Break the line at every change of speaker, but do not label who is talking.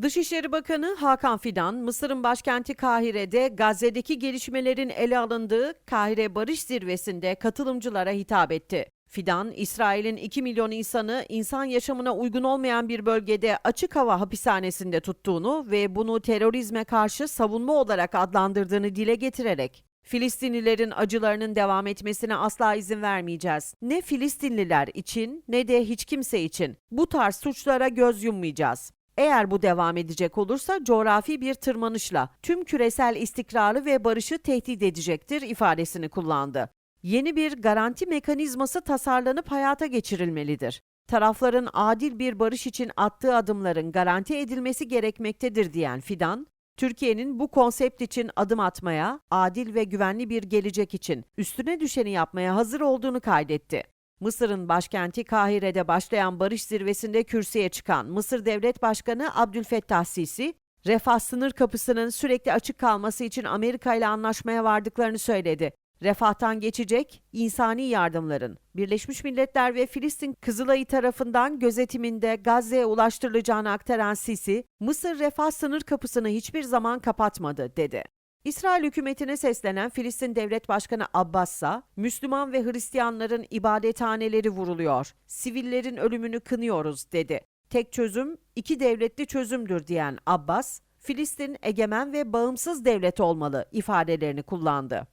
Dışişleri Bakanı Hakan Fidan, Mısır'ın başkenti Kahire'de Gazze'deki gelişmelerin ele alındığı Kahire Barış Zirvesi'nde katılımcılara hitap etti. Fidan, İsrail'in 2 milyon insanı insan yaşamına uygun olmayan bir bölgede açık hava hapishanesinde tuttuğunu ve bunu terörizme karşı savunma olarak adlandırdığını dile getirerek Filistinlilerin acılarının devam etmesine asla izin vermeyeceğiz. Ne Filistinliler için ne de hiç kimse için bu tarz suçlara göz yummayacağız. Eğer bu devam edecek olursa coğrafi bir tırmanışla tüm küresel istikrarı ve barışı tehdit edecektir ifadesini kullandı. Yeni bir garanti mekanizması tasarlanıp hayata geçirilmelidir. Tarafların adil bir barış için attığı adımların garanti edilmesi gerekmektedir diyen Fidan, Türkiye'nin bu konsept için adım atmaya, adil ve güvenli bir gelecek için üstüne düşeni yapmaya hazır olduğunu kaydetti. Mısır'ın başkenti Kahire'de başlayan barış zirvesinde kürsüye çıkan Mısır Devlet Başkanı Abdülfettah Sisi, refah sınır kapısının sürekli açık kalması için Amerika ile anlaşmaya vardıklarını söyledi. Refahtan geçecek insani yardımların Birleşmiş Milletler ve Filistin Kızılayı tarafından gözetiminde Gazze'ye ulaştırılacağını aktaran Sisi, Mısır refah sınır kapısını hiçbir zaman kapatmadı dedi. İsrail hükümetine seslenen Filistin Devlet Başkanı Abbas'a, Müslüman ve Hristiyanların ibadethaneleri vuruluyor, sivillerin ölümünü kınıyoruz dedi. Tek çözüm iki devletli çözümdür diyen Abbas, Filistin egemen ve bağımsız devlet olmalı ifadelerini kullandı.